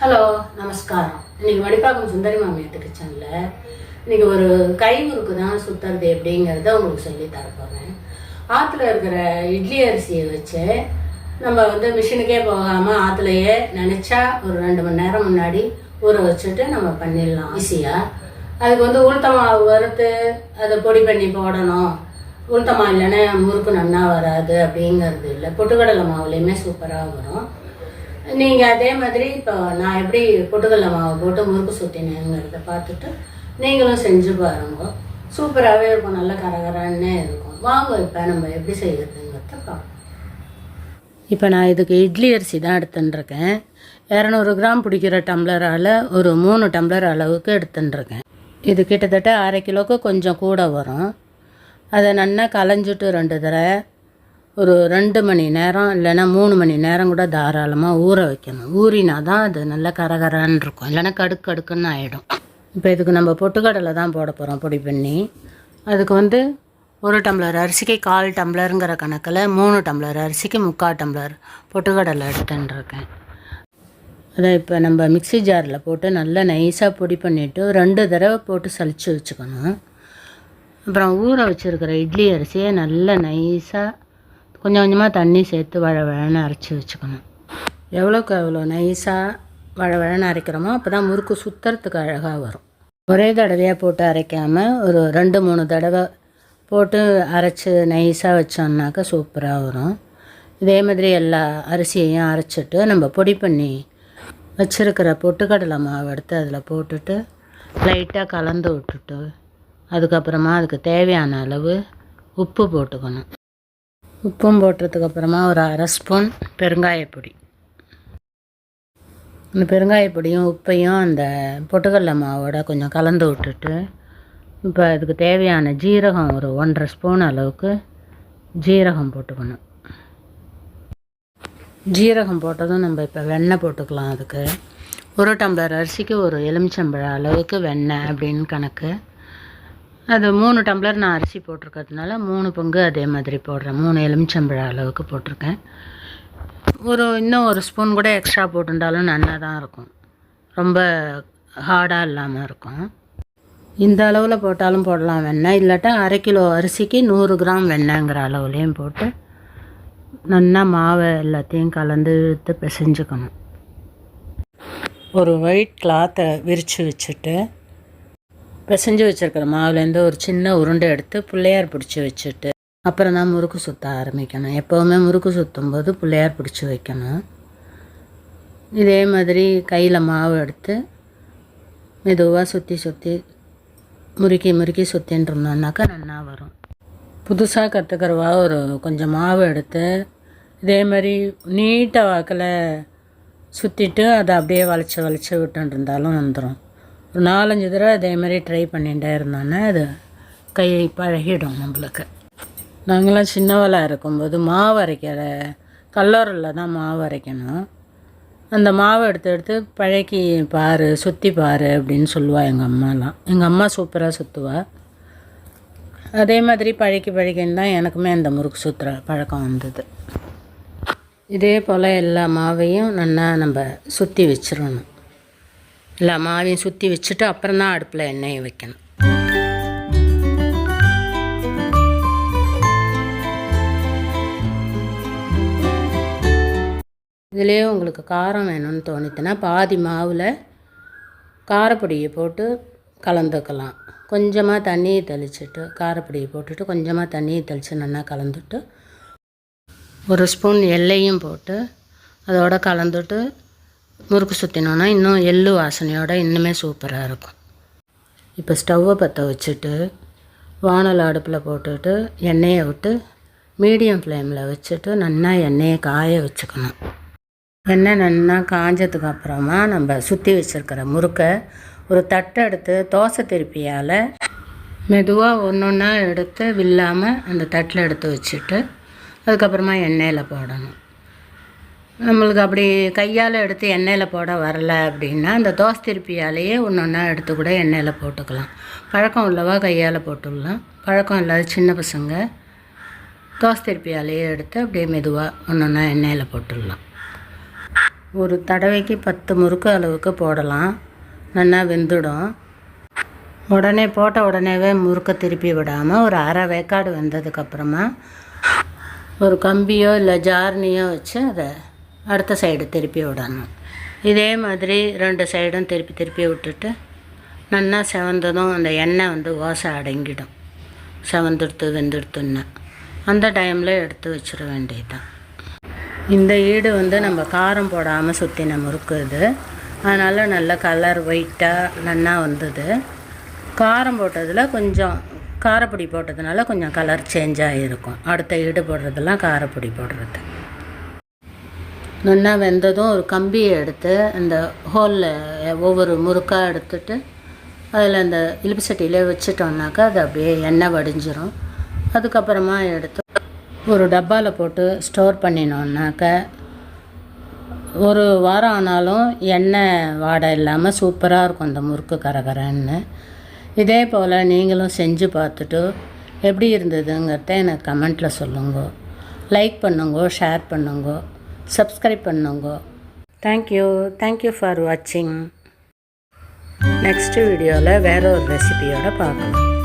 Hello நமஸ்காரம். இன்னைக்கு வடிப்பாக்கம் சுந்தரி மாமியாட்டு கிச்சனில் இன்னைக்கு ஒரு கை முறுக்கு தான் சுத்துறது எப்படிங்கிறத உங்களுக்கு சொல்லி தரப்போகிறேன் ஆற்றுல இருக்கிற இட்லி அரிசியை வச்சு நம்ம வந்து மிஷினுக்கே போகாமல் ஆற்றுலையே நினச்சா ஒரு ரெண்டு மணி நேரம் முன்னாடி ஊற வச்சுட்டு நம்ம பண்ணிடலாம். ஈஸியாக அதுக்கு வந்து உளுத்த மாவு வறுத்து அதை பொடி பண்ணி போடணும். உளுத்த மாவு இல்லைன்னா முறுக்கு நன்னா வராது அப்படிங்கிறது இல்லை. பொட்டுக்கடலை மாவுலேயுமே சூப்பராக வரும். நீங்கள் அதே மாதிரி இப்போ நான் எப்படி பொட்டுக்கடலை மாவு போட்டு முறுக்கு சுற்றினேங்கிறத பார்த்துட்டு நீங்களும் செஞ்சு பாருங்க. சூப்பராகவே இருக்கும் நல்ல கரகரன்னே இருக்கும். வாங்க இப்போ நம்ம எப்படி செய்யறதுங்கிறத பார்ப்போம். இப்போ நான் இதுக்கு இட்லி அரிசி தான் எடுத்துட்டுருக்கேன். இரநூறு கிராம் பிடிக்கிற டம்ளரால் ஒரு மூணு டம்ளர் அளவுக்கு எடுத்துட்டுருக்கேன். இது கிட்டத்தட்ட அரை கிலோவுக்கு கொஞ்சம் கூட வரும். அதை நல்லா களைஞ்சிட்டு ரெண்டு தடவை ஒரு ரெண்டு மணி நேரம் இல்லைன்னா மூணு மணி நேரம் கூட தாராளமாக ஊற வைக்கணும். ஊறினா தான் அது நல்லா கரகரன்னு இருக்கும். இல்லைன்னா கடுக்கு கடுக்குன்னு ஆகிடும் இப்போ இதுக்கு நம்ம பொட்டுக்கடலை தான் போட போகிறோம் பொடி பண்ணி. அதுக்கு வந்து ஒரு டம்ளர் அரிசிக்கு கால் டம்ளருங்கிற கணக்கில் மூணு டம்ளர் அரிசிக்கு முக்கால் டம்ளர் பொட்டுக்கடலை எடுத்துட்டுருக்கேன் அதை இப்போ நம்ம மிக்ஸி ஜாரில் போட்டு நல்லா நைஸாக பொடி பண்ணிவிட்டு ரெண்டு தடவை போட்டு சளிச்சு வச்சுக்கணும். அப்புறம் ஊற வச்சுருக்கிற இட்லி அரிசியை நல்லா நைஸாக கொஞ்சம் கொஞ்சமாக தண்ணி சேர்த்து வழவழன்னு அரைச்சி வச்சுக்கணும். எவ்வளோக்கு எவ்வளோ நைஸாக வழ வழன்னு அரைக்கிறோமோ அப்போ தான் முறுக்கு சுற்றுறதுக்கு அழகாக வரும். ஒரே தடவையாக போட்டு அரைக்காமல் ஒரு ரெண்டு மூணு தடவை போட்டு அரைச்சி நைஸாக வச்சோம்னாக்கா சூப்பராக வரும். இதே மாதிரி எல்லா அரிசியையும் அரைச்சிட்டு நம்ம பொடி பண்ணி வச்சுருக்கிற பொட்டுக்கடலை மாவு எடுத்து அதில் போட்டுட்டு லைட்டாக கலந்து விட்டுட்டு அதுக்கப்புறமா அதுக்கு தேவையான அளவு உப்பு போட்டுக்கணும். உப்பும் போட்டதுக்கு அப்புறமா ஒரு அரை ஸ்பூன் பெருங்காயப்பொடி அந்த பெருங்காயப்பொடியும் உப்பையும் அந்த பொட்டுக்கடலை மாவோட கொஞ்சம் கலந்து விட்டுட்டு இப்போ அதுக்கு தேவையான ஜீரகம் ஒரு ஒன்றரை ஸ்பூன் அளவுக்கு ஜீரகம் போட்டுக்கணும். ஜீரகம் போட்டதும் நம்ம இப்போ வெண்ணெய் போட்டுக்கலாம் அதுக்கு. ஒரு டம்ளர் அரிசிக்கு ஒரு எலுமிச்சம்பழம் அளவுக்கு வெண்ணெய் அப்படின்னு கணக்கு. அது மூணு டம்ளர் நான் அரிசி போட்டிருக்கிறதுனால மூணு பங்கு அதே மாதிரி போடுறேன். மூணு எலுமிச்சம்பழம் அளவுக்கு போட்டிருக்கேன். ஒரு இன்னும் ஒரு ஸ்பூன் கூட எக்ஸ்ட்ரா போட்டுட்டாலும் நல்லா தான் இருக்கும். ரொம்ப ஹார்டாக இல்லாமல் இருக்கும். இந்த அளவில் போட்டாலும் போடலாம் வெண்ணெய். இல்லாட்டா அரை கிலோ அரிசிக்கு நூறு கிராம் வெண்ணெய்ங்கிற அளவுலேயும் போட்டு நல்லா மாவை எல்லாத்தையும் கலந்து இழுத்து பிசைஞ்சுக்கணும். ஒரு ஒயிட் கிளாத்தை விரித்து வச்சுட்டு பிசைஞ்சு வச்சுருக்கிற மாவுலேருந்து ஒரு சின்ன உருண்டை எடுத்து பிள்ளையார் பிடிச்சி வச்சுட்டு அப்புறம் தான் முறுக்கு சுற்ற ஆரம்பிக்கணும். எப்போவுமே முறுக்கு சுற்றும் போது பிள்ளையார் பிடிச்சி வைக்கணும். இதே மாதிரி கையில் மாவு எடுத்து மெதுவாக சுற்றி சுற்றி முறுக்கி முறுக்கி சுற்றின்னு இருந்தோம்னாக்கா நல்லா வரும். புதுசாக கற்றுக்கிறவா ஒரு கொஞ்சம் மாவு எடுத்து இதே மாதிரி நீட்டாக வாக்கில் சுற்றிட்டு அதை அப்படியே வளைச்சி வளைச்சி விட்டுருந்தாலும் இருந்தாலும் வந்துடும் ஒரு நாலஞ்சு தடவை அதே மாதிரி ட்ரை பண்ணிகிட்டே இருந்தோன்னே அது கை பழகிடும் நம்மளுக்கு. நாங்களாம் சின்னவளாக இருக்கும்போது மாவு அரைக்கிற கல்லூரில் தான் மாவு அரைக்கணும். அந்த மாவை எடுத்து எடுத்து பழக்கி பாரு சுற்றி பாரு அப்படின்னு சொல்லுவாள் எங்கள் அம்மாலாம். எங்கள் அம்மா சூப்பராக சுற்றுவா அதே மாதிரி பழக்கி பழக்கின்னு தான் எனக்குமே அந்த முறுக்கு சுற்றுற பழக்கம் வந்தது. இதே போல் எல்லா மாவையும் நல்லா நம்ம சுற்றி வச்சிடணும் எல்லா மாவையும் சுற்றி வச்சுட்டு அப்புறம் தான் அடுப்பில் எண்ணெயை வைக்கணும். இதுலேயே உங்களுக்கு காரம் வேணும்னு தோணுச்சுன்னா பாதி மாவில் காரப்பொடியை போட்டு கலந்துக்கலாம். கொஞ்சமாக தண்ணியை தெளிச்சுட்டு காரப்பொடியை போட்டுட்டு கொஞ்சமாக தண்ணியை தெளித்து நல்லா கலந்துட்டு ஒரு ஸ்பூன் எல்லையும் போட்டு அதோட கலந்துட்டு முறுக்கு சுற்றினோன்னா இன்னும் எள்ளு வாசனையோட இன்னுமே சூப்பராக இருக்கும். இப்போ ஸ்டவ்வை பற்ற வச்சுட்டு வானல் அடுப்பில் போட்டுட்டு எண்ணெயை விட்டு மீடியம் ஃப்ளேமில் வச்சுட்டு நல்லா எண்ணெயை காய வச்சுக்கணும். எண்ணெய் நல்லா காஞ்சதுக்கு அப்புறமா நம்ம சுற்றி வச்சுருக்கிற முறுக்கை ஒரு தட்டை எடுத்து தோசை திருப்பியால் மெதுவாக ஒன்று ஒன்றா எடுத்து வில்லாமல் அந்த தட்டில் எடுத்து வச்சுட்டு அதுக்கப்புறமா எண்ணெயில் போடணும். நம்மளுக்கு அப்படி கையால் எடுத்து எண்ணெயில் போட வரல அப்படின்னா அந்த தோசை திருப்பியாலேயே ஒன்று ஒன்றா எடுத்து கூட எண்ணெயில் போட்டுக்கலாம். பழக்கம் உள்ளவா கையால் போட்டுடலாம். பழக்கம் இல்லாத சின்ன பசங்க தோசை திருப்பியாலேயே எடுத்து அப்படியே மெதுவாக ஒன்று ஒன்றா எண்ணெயில் போட்டுடலாம். ஒரு தடவைக்கு பத்து முறுக்கு அளவுக்கு போடலாம். நல்லா வெந்துடும். உடனே போட்ட உடனேவே முறுக்கை திருப்பி விடாமல் ஒரு அரை வேக்காடு வெந்ததுக்கப்புறமா ஒரு கம்பியோ இல்லை ஜார்னியோ வச்சு அதை அடுத்த சைடு திருப்பி விடணும். இதே மாதிரி ரெண்டு சைடும் திருப்பி திருப்பி விட்டுட்டு நல்லா செவந்ததும் அந்த எண்ணெய் வந்து ஓசை அடங்கிடும். செவந்துடுத்து வெந்துடுத்துன்னு. அந்த டைமில் எடுத்து வச்சிட வேண்டியதுதான். இந்த ஈடு வந்து நம்ம காரம் போடாமல் சுற்றி நம்ம இருக்குது அதனால் நல்ல கலர் ஒயிட்டாக நல்லா வந்தது. காரம் போட்டதில் கொஞ்சம் காரப்பொடி போட்டதுனால கொஞ்சம் கலர் சேஞ்ச் ஆகிருக்கும் அடுத்த ஈடு போடுறதெல்லாம் காரப்பொடி போடுறது. நல்லா வெந்ததும் ஒரு கம்பியை எடுத்து அந்த ஹோலில் ஒவ்வொரு முறுக்காக எடுத்துட்டு அதில் அந்த இலுப்பு சட்டியிலே அது அப்படியே எண்ணெய் வடிஞ்சிரும். அதுக்கப்புறமா எடுத்து ஒரு டப்பாவில் போட்டு ஸ்டோர் பண்ணினோம்னாக்க ஒரு வாரம் ஆனாலும் எண்ணெய் வாடை இல்லாமல் சூப்பராக இருக்கும் அந்த முறுக்கு கரகரன்னு. இதே போல் நீங்களும் செஞ்சு பார்த்துட்டு எப்படி இருந்ததுங்கிறத எனக்கு கமெண்ட்டில் சொல்லுங்க. லைக் பண்ணுங்க ஷேர் பண்ணுங்க. சப்ஸ்கிரைப் பண்ணுங்க. Thank you thank you for வாட்சிங் நெக்ஸ்ட் வீடியோவில் வேற ஒரு ரெசிபியோட பார்க்கலாம்.